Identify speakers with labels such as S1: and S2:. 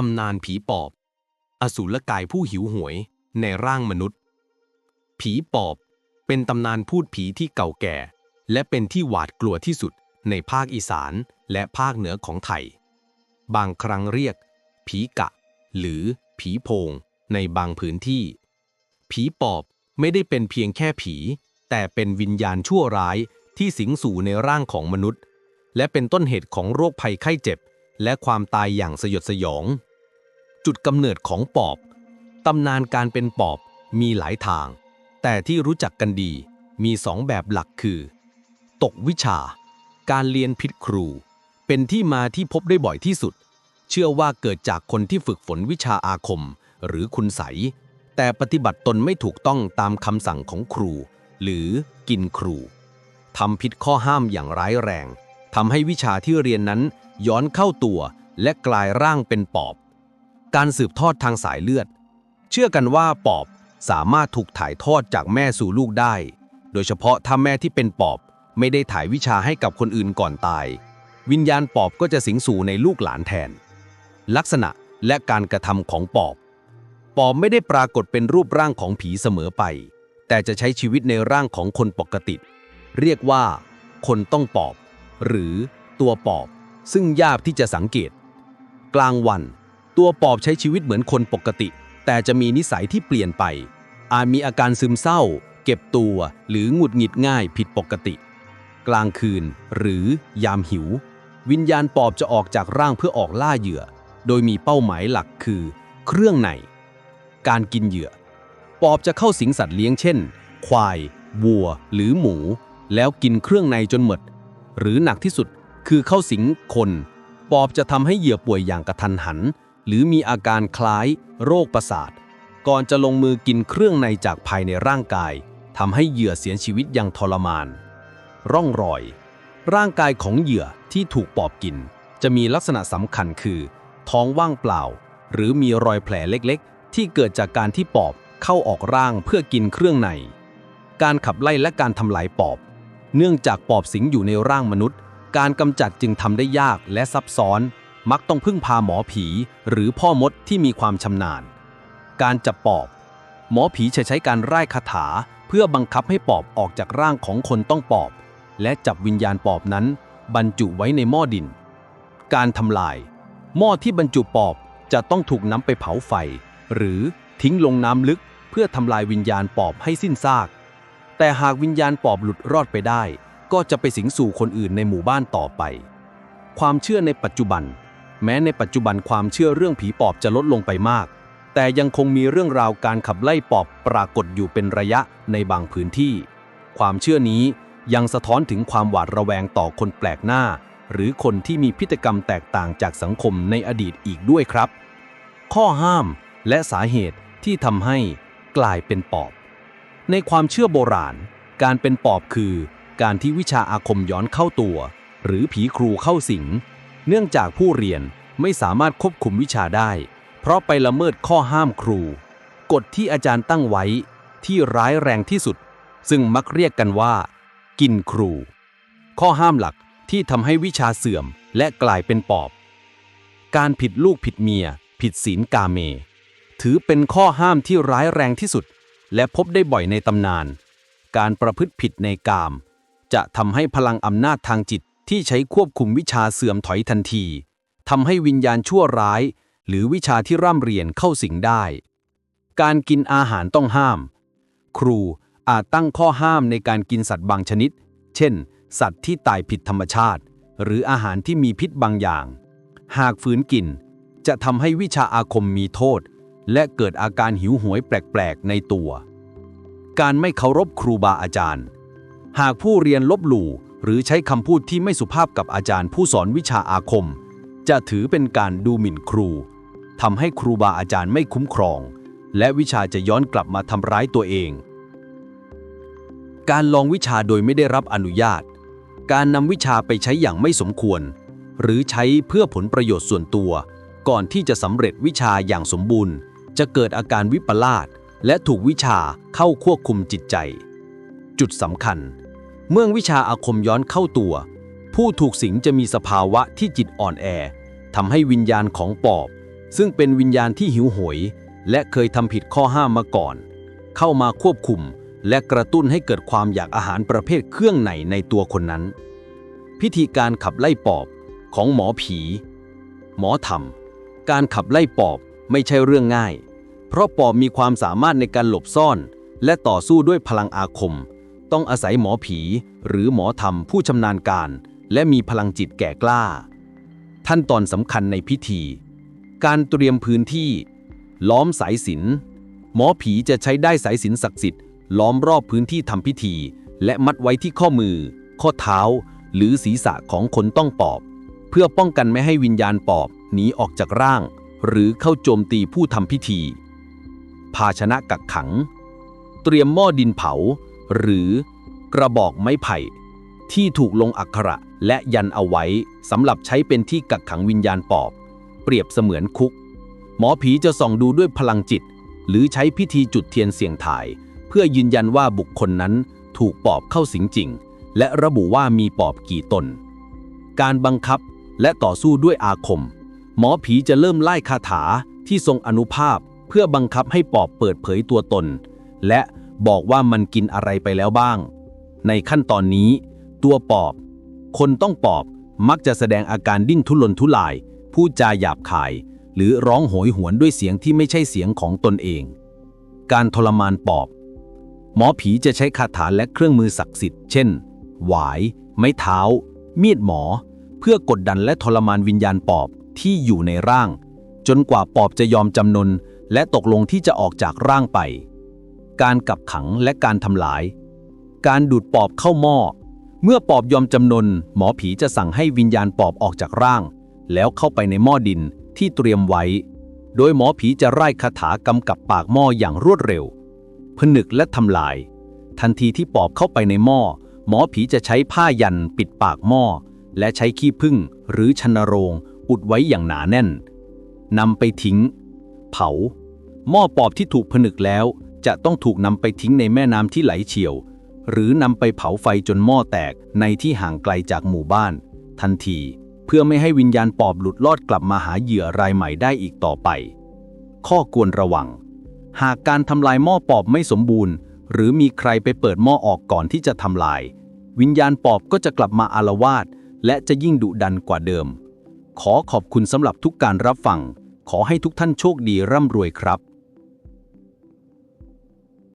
S1: ตำนานผีปอบ อสูรกายผู้หิวโหวยในร่างมนุษย์ ผีปอบเป็นตำนานพูดผีที่เก่าแก่ และเป็นที่หวาดกลัวที่สุดในภาคอีสานและภาคเหนือของไทย บางครั้งเรียก ผีกะ หรือผีโพง ในบางพื้นที่ ผีปอบไม่ได้เป็นเพียงแค่ผี แต่เป็นวิญญาณชั่วร้ายที่สิงสู่ในร่างของมนุษย์ และเป็นต้นเหตุของโรคภัยไข้เจ็บ และความตายอย่างสยดสยอง จุดกำเนิดของปอบ ตำนานการเป็นปอบมีหลายทาง แต่ที่รู้จักกันดีมีสองแบบหลักคือ ตกวิชา การเรียนผิดครู เป็นที่มาที่พบได้บ่อยที่สุด เชื่อว่าเกิดจากคนที่ฝึกฝนวิชาอาคมหรือคุณไสยแต่ปฏิบัติตนไม่ถูกต้องตามคำสั่งของครู หรือกินครูทำผิดข้อห้ามอย่างร้ายแรงทำให้วิชาที่เรียนนั้นย้อนเข้าตัวและกลายร่างเป็นปอบ การสืบทอดทางสายเลือด เชื่อกันว่าปอบสามารถถูกถ่ายทอดจากแม่สู่ลูกได้ โดยเฉพาะถ้าแม่ที่เป็นปอบไม่ได้ถ่ายวิชาให้กับคนอื่นก่อนตาย วิญญาณปอบก็จะสิงสู่ในลูกหลานแทน ลักษณะและการกระทำของปอบ ปอบไม่ได้ปรากฏเป็นรูปร่างของผีเสมอไป แต่จะใช้ชีวิตในร่างของคนปกติ เรียกว่า คนต้องปอบ หรือตัวปอบ ซึ่งยากที่จะสังเกต กลางวัน ตัวปอบใช้ชีวิตเหมือนคนปกติ แต่จะมีนิสัยที่เปลี่ยนไป อาจมีอาการซึมเศร้า เก็บตัว หรือหงุดหงิดง่ายผิดปกติ กลางคืน หรือยามหิว วิญญาณปอบจะออกจากร่างเพื่อออกล่าเหยื่อ โดยมีเป้าหมายหลักคือ เครื่องในการกินเหยื่อ ปอบจะเข้าสิงสัตว์เลี้ยงเช่น ควาย วัว หรือหมู แล้วกินเครื่องในจนหมด หรือหนักที่สุดคือเข้าสิงคน ปอบจะทำให้เหยื่อป่วยอย่างกระทันหัน หรือมีอาการคล้าย โรคประสาท ก่อนจะลงมือกินเครื่องในจากภายในร่างกายทำให้เหยื่อเสียชีวิตอย่างทรมาน ร่องรอย ร่างกายของเหยื่อที่ถูกปอบกิน จะมีลักษณะสำคัญคือ ท้องว่างเปล่า หรือมีรอยแผลเล็กๆ ที่เกิดจากการที่ปอบเข้าออกร่างเพื่อกินเครื่องใน การขับไล่และการทำลายปอบ เนื่องจากปอบสิงอยู่ในร่างมนุษย์ การกำจัดจึงทำได้ยากและซับซ้อน มักต้องพึ่งพาหมอผีหรือพ่อมดที่มีความชำนาญ การจับปอบ หมอผีจะใช้การไร้คาถาเพื่อบังคับให้ปอบออกจากร่างของคนต้องปอบ และจับวิญญาณปอบนั้น บรรจุไว้ในหม้อดิน การทำลาย หม้อที่บรรจุปอบจะต้องถูกนำไปเผาไฟ หรือทิ้งลงน้ำลึก เพื่อทำลายวิญญาณปอบให้สิ้นซาก แต่หากวิญญาณปอบหลุดรอดไปได้ ก็จะไปสิงสู่คนอื่นในหมู่บ้านต่อไป ความเชื่อในปัจจุบัน แม้ในปัจจุบันความเชื่อเรื่องผีปอบจะลดลงไปมาก แต่ยังคงมีเรื่องราวการขับไล่ปอบปรากฏอยู่เป็นระยะในบางพื้นที่ ความเชื่อนี้ยังสะท้อนถึงความหวาดระแวงต่อคนแปลกหน้า หรือคนที่มีพฤติกรรมแตกต่างจากสังคมในอดีตอีกด้วยครับ ข้อห้ามและสาเหตุที่ทำให้กลายเป็นปอบ ในความเชื่อโบราณ การเป็นปอบคือ การที่วิชาอาคมย้อนเข้าตัว หรือผีครูเข้าสิง เนื่องจากผู้เรียนไม่สามารถควบคุมวิชาได้ เพราะไปละเมิดข้อห้ามครู กฎที่อาจารย์ตั้งไว้ที่ร้ายแรงที่สุด ซึ่งมักเรียกกันว่า กินครู ข้อห้ามหลักที่ทำให้วิชาเสื่อมและกลายเป็นปอบ การผิดลูกผิดเมีย ผิดศีลกาเม ถือเป็นข้อห้ามที่ร้ายแรงที่สุด และพบได้บ่อยในตำนาน การประพฤติผิดในกาม จะทำให้พลังอำนาจทางจิต ที่ใช้ควบคุมวิชาเสื่อมถอยทันทีทำให้วิญญาณชั่วร้าย หรือวิชาที่ร่ำเรียนเข้าสิงได้ การกินอาหารต้องห้าม ครูอาจตั้งข้อห้ามในการกินสัตว์บางชนิด เช่น สัตว์ที่ตายผิดธรรมชาติ หรืออาหารที่มีพิษบางอย่าง หากฝืนกิน จะทำให้วิชาอาคมมีโทษ และเกิดอาการหิวโหวยแปลกๆในตัว การไม่เคารพครูบาอาจารย์ หากผู้เรียนลบหลู่ หรือใช้คำพูดที่ไม่สุภาพกับอาจารย์ผู้สอนวิชาอาคม จะถือเป็นการดูหมิ่นครูทำให้ครูบาอาจารย์ไม่คุ้มครอง และวิชาจะย้อนกลับมาทำร้ายตัวเอง การลองวิชาโดยไม่ได้รับอนุญาต การนำวิชาไปใช้อย่างไม่สมควร หรือใช้เพื่อผลประโยชน์ส่วนตัว ก่อนที่จะสำเร็จวิชาอย่างสมบูรณ์ จะเกิดอาการวิปลาสและถูกวิชาเข้าควบคุมจิตใจ จุดสำคัญ เมื่อวิชาอาคมย้อนเข้าตัว ผู้ถูกสิงจะมีสภาวะที่จิตอ่อนแอทำให้วิญญาณของปอบ
S2: ซึ่งเป็นวิญญาณที่หิวโหยและเคยทำผิดข้อห้ามมาก่อน เข้ามาควบคุมและกระตุ้นให้เกิดความอยากอาหารประเภทเครื่องในในตัวคนนั้น พิธีการขับไล่ปอบของหมอผี หมอธรรม การขับไล่ปอบไม่ใช่เรื่องง่าย เพราะปอบมีความสามารถในการหลบซ่อน และต่อสู้ด้วยพลังอาคม ต้องอาศัยหมอผี หรือหมอธรรมผู้ชำนาญการ และมีพลังจิตแก่กล้า ขั้นตอนสำคัญในพิธี การเตรียมพื้นที่ ล้อมสายสินหมอผีจะใช้ได้สายสินศักดิ์สิทธิ์ล้อมรอบพื้นที่ทำพิธี และมัดไว้ที่ข้อมือ ข้อเท้า หรือศีรษะของคนต้องปอบ เพื่อป้องกันไม่ให้วิญญาณปอบหนีออกจากร่าง หรือเข้าโจมตีผู้ทำพิธี ภาชนะกักขัง เตรียมหม้อดินเผา หรือกระบอกไม้ไผ่ ที่ถูกลงอักขระและยันเอาไว้สำหรับใช้เป็นที่กักขังวิญญาณปอบ เปรียบเสมือนคุก หมอผีจะส่องดูด้วยพลังจิต หรือใช้พิธีจุดเทียนเสียงถ่าย เพื่อยืนยันว่าบุคคลนั้นถูกปอบเข้าสิงจริง และระบุว่ามีปอบกี่ตน การบังคับและต่อสู้ด้วยอาคม หมอผีจะเริ่มไล่คาถาที่ทรงอนุภาพเพื่อบังคับให้ปอบเปิดเผยตัวตน และ บอกว่ามันกินอะไรไปแล้วบ้าง ในขั้นตอนนี้ ตัวปอบ คนต้องปอบมักจะแสดงอาการดิ้นทุรนทุราย พูดจาหยาบคาย หรือร้องโหยหวนด้วยเสียงที่ไม่ใช่เสียงของตนเอง การทรมานปอบ หมอผีจะใช้คาถาและเครื่องมือศักดิ์สิทธิ์ เช่น หวาย ไม้เท้า มีดหมอ เพื่อกดดันและทรมานวิญญาณปอบที่อยู่ในร่าง จนกว่าปอบจะยอมจำนนและตกลงที่จะออกจากร่างไป การกักขังและการทำลาย การดูดปอบเข้าหม้อ เมื่อปอบยอมจำนน หมอผีจะสั่งให้วิญญาณปอบออกจากร่าง แล้วเข้าไปในหม้อดินที่เตรียมไว้ โดยหมอผีจะไล่คาถากำกับปากหม้ออย่างรวดเร็ว ผนึกและทำลาย ทันทีที่ปอบเข้าไปในหม้อ หมอผีจะใช้ผ้ายันปิดปากหม้อ และใช้ขี้ผึ้งหรือชนโรงอุดไว้อย่างหนาแน่นนำไปทิ้ง เผา หม้อปอบที่ถูกผนึกแล้ว จะต้องถูกนำไปทิ้งในแม่น้ำที่ไหลเฉียว หรือนำไปเผาไฟจนหม้อแตกในที่ห่างไกลจากหมู่บ้าน ทันที เพื่อไม่ให้วิญญาณปอบหลุดลอดกลับมาหาเหยื่อรายใหม่ได้อีกต่อไป ข้อควรระวัง หากการทำลายหม้อปอบไม่สมบูรณ์ หรือมีใครไปเปิดหม้อออกก่อนที่จะทำลาย วิญญาณปอบก็จะกลับมาอารวาสและจะยิ่งดุดันกว่าเดิม ขอขอบคุณสำหรับทุกการรับฟัง ขอให้ทุกท่านโชคดีร่ำรวยครับ